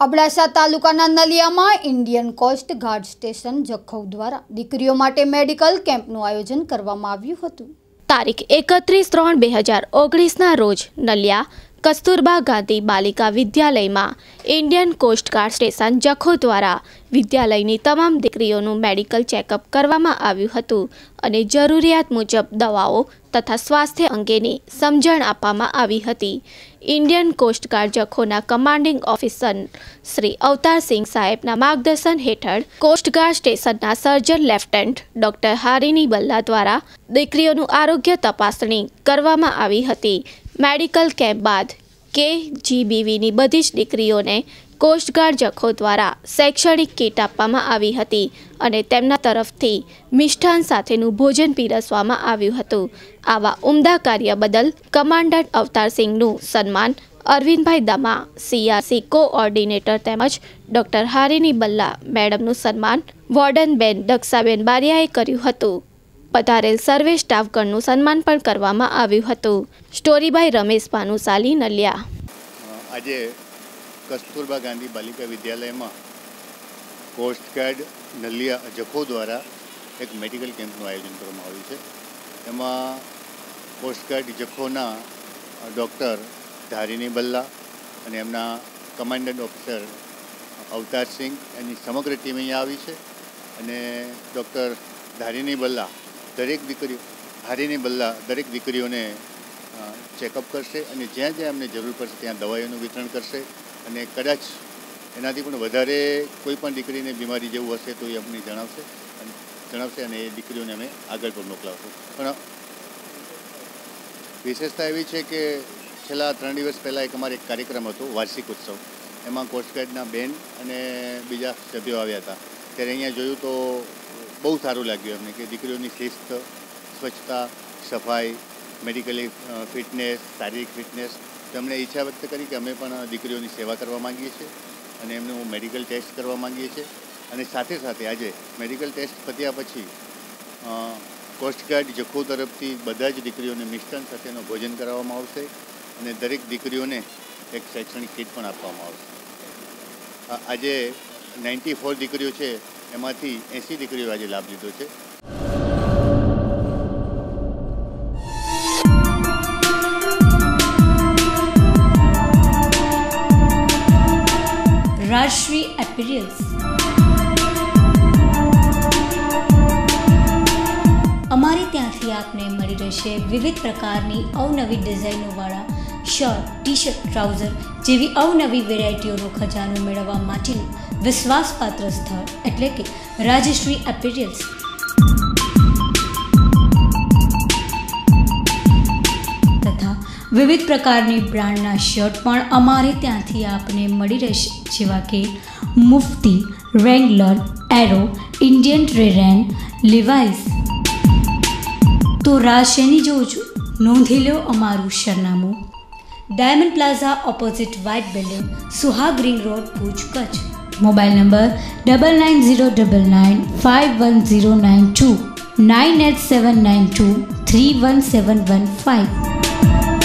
અબડાસા તાલુકાના નલિયામાં Indian coast guard station Jakhau દ્વારા દીકરીઓ માટે મેડિકલ કેમ્પનું આયોજન કરવામાં આવ્યું હતું. તારીખ એકત્રીસ ત્રણ બે હજાર ઓગણીસના રોજ નલિયા કસ્તુરબા ગાંધી બાલિકા વિદ્યાલયમાં ઇન્ડિયન કોસ્ટગાર્ડ સ્ટેશન જખો દ્વારા વિદ્યાલયની તમામ દીકરીઓનું મેડિકલ ચેકઅપ કરવામાં આવ્યું હતું અને જરૂરિયાત મુજબ દવાઓ તથા સ્વાસ્થ્ય અંગેની સમજણ આપવામાં આવી હતી. ઇન્ડિયન કોસ્ટગાર્ડ જખોના કમાન્ડિંગ ઓફિસર શ્રી અવતારસિંહ સાહેબના માર્ગદર્શન હેઠળ કોસ્ટગાર્ડ સ્ટેશનના સર્જન લેફ્ટનન્ટ ડોક્ટર હારિની બલ્લા દ્વારા દીકરીઓનું આરોગ્ય તપાસણી કરવામાં આવી હતી. મેડિકલ કેમ્પ બાદ કે જીબીવીની બધી જ દીકરીઓને કોસ્ટગાર્ડ જખો દ્વારા શૈક્ષણિક કીટ આપવામાં આવી હતી અને તેમના તરફથી મિષ્ઠાન સાથેનું ભોજન પીરસવામાં આવ્યું હતું. આવા ઉમદા કાર્ય બદલ કમાન્ડન્ટ અવતારસિંહનું સન્માન અરવિંદભાઈ દમા, સીઆરસી કોઓર્ડિનેટર તેમજ ડોક્ટર હારિની બલ્લા મેડમનું સન્માન વોર્ડન બેન દક્ષાબેન બારિયાએ કર્યું હતું. પધારેલ સર્વે સ્ટાફગણનું સન્માન પણ કરવામાં આવ્યું હતું. સ્ટોરીબાઈ રમેશ ભાનુશાલી નલિયા. આજે કસ્તુરબા ગાંધી બાલિકા વિદ્યાલયમાં કોસ્ટગાર્ડ નલિયા જખો દ્વારા એક મેડિકલ કેમ્પનું આયોજન કરવામાં આવ્યું છે. એમાં કોસ્ટગાર્ડ જખોના ડૉક્ટર ધારિની બલ્લા અને એમના કમાન્ડન્ટ ઓફિસર અવતારસિંહ એની સમગ્ર ટીમ અહીંયા આવી છે. અને ડૉક્ટર ધારિની બલ્લા દરેક દીકરીઓ, હારીની બલ્લા દરેક દીકરીઓને ચેકઅપ કરશે અને જ્યાં જ્યાં એમને જરૂર પડશે ત્યાં દવાઈઓનું વિતરણ કરશે અને કદાચ એનાથી પણ વધારે કોઈ પણ દીકરીને બીમારી જેવું હશે તો એ અમને જણાવશે અને જણાવશે અને એ દીકરીઓને અમે આગળ પણ મોકલાવશું. પણ વિશેષતા એવી છે કે છેલ્લા ત્રણ દિવસ પહેલાં એક અમારે એક કાર્યક્રમ હતો, વાર્ષિક ઉત્સવ. એમાં કોસ્ટગાર્ડના બેન અને બીજા સભ્યો આવ્યા હતા. ત્યારે અહીંયા જોયું તો બહુ સારું લાગ્યું એમને કે દીકરીઓની શિસ્ત, સ્વચ્છતા, સફાઈ મેડિકલી ફિટનેસ શારીરિક ફિટનેસ તો એમણે ઈચ્છા વ્યક્ત કરી કે અમે પણ દીકરીઓની સેવા કરવા માંગીએ છીએ અને એમનું મેડિકલ ટેસ્ટ કરવા માંગીએ છીએ. અને સાથે સાથે આજે મેડિકલ ટેસ્ટ પત્યા પછી કોસ્ટગાર્ડ જખો તરફથી બધા જ દીકરીઓને મિષ્ટાન સાથેનું ભોજન કરાવવામાં આવશે અને દરેક દીકરીઓને એક શૈક્ષણિક કીટ પણ આપવામાં આવશે. આજે નાઇન્ટી ફોર દીકરીઓ છે એમાંથી એંસી દીકરીઓ આજે લાભ લીધો છે. રાજશ્રી એપિરિયલ્સ અમારે ત્યાંથી આપને મળી રહેશે વિવિધ પ્રકારની અવનવી ડિઝાઇનોવાળા શર્ટ ટી શર્ટ ટ્રાઉઝર જેવી અવનવી વેરાયટીઓનો ખજાનો મેળવવા માટેનું વિશ્વાસપાત્ર સ્થળ એટલે કે રાજશ્રી એપિરિયલ્સ. તથા વિવિધ પ્રકારની બ્રાન્ડના શર્ટ પણ અમારે ત્યાંથી આપને મળી રહેશે. જેવા કે મુફ્તી, રેંગલર, એરો, ઇન્ડિયન ટ્રેરેન લિવાઇસ. તો રાજશેની જોઉં છું? નોંધી લો અમારું સરનામું. Diamond plaza opposite white building, Suhag ring road, Bhuj, Kutch. Mobile number 99099 98792 317115.